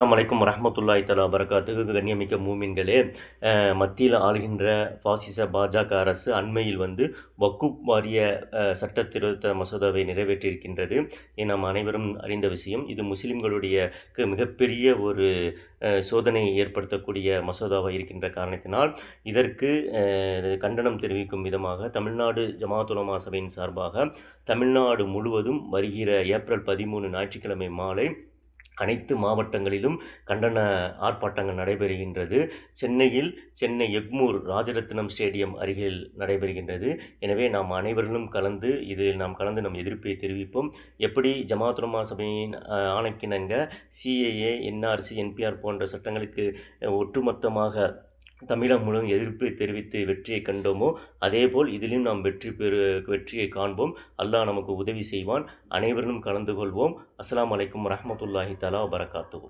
அஸ்ஸலாமு அலைக்கும் வரஹ்மத்துல்லாஹி தலா பரகாத்துக்கு கண்ணியமிக்க மூமின்களே மத்தியில் ஆளுகின்ற பாசிச பாஜக அரசு அண்மையில் வந்து வக்குப் வாரிய சட்ட திருத்த மசோதாவை நிறைவேற்றியிருக்கின்றது. நாம் அனைவரும் அறிந்த விஷயம். இது முஸ்லிம்களுடைய மிகப்பெரிய ஒரு சோதனையை ஏற்படுத்தக்கூடிய மசோதாவாக இருக்கின்ற காரணத்தினால் இதற்கு கண்டனம் தெரிவிக்கும் விதமாக தமிழ்நாடு ஜமாத்துலமா சபையின் சார்பாக தமிழ்நாடு முழுவதும் வருகிற ஏப்ரல் பதிமூணு ஞாயிற்றுக்கிழமை மாலை அனைத்து மாவட்டங்களிலும் கண்டன ஆர்ப்பாட்டங்கள் நடைபெறுகின்றது. சென்னையில் சென்னை எக்மூர் ராஜரத்னம் ஸ்டேடியம் அருகில் நடைபெறுகின்றது. எனவே நாம் அனைவரிலும் கலந்து இதில் நாம் கலந்து நம் எதிர்ப்பை தெரிவிப்போம். எப்படி ஜமாத்துலமா சபையின் ஆணைக்கிணங்க சிஏஏ என்ஆர்சி என்பிஆர் போன்ற சட்டங்களுக்கு ஒட்டுமொத்தமாக தமிழகம் முழுவதும் எதிர்ப்பு தெரிவித்து வெற்றியை கண்டோமோ அதேபோல் இதிலும் நாம் வெற்றி பெறு வெற்றியை காண்போம். அல்லாஹ் நமக்கு உதவி செய்வான். அனைவரும் கலந்து கொள்வோம். அஸ்லாம் வலைக்கம் ரஹமத்துல்லாஹி தலா வபரகாத்துஹு.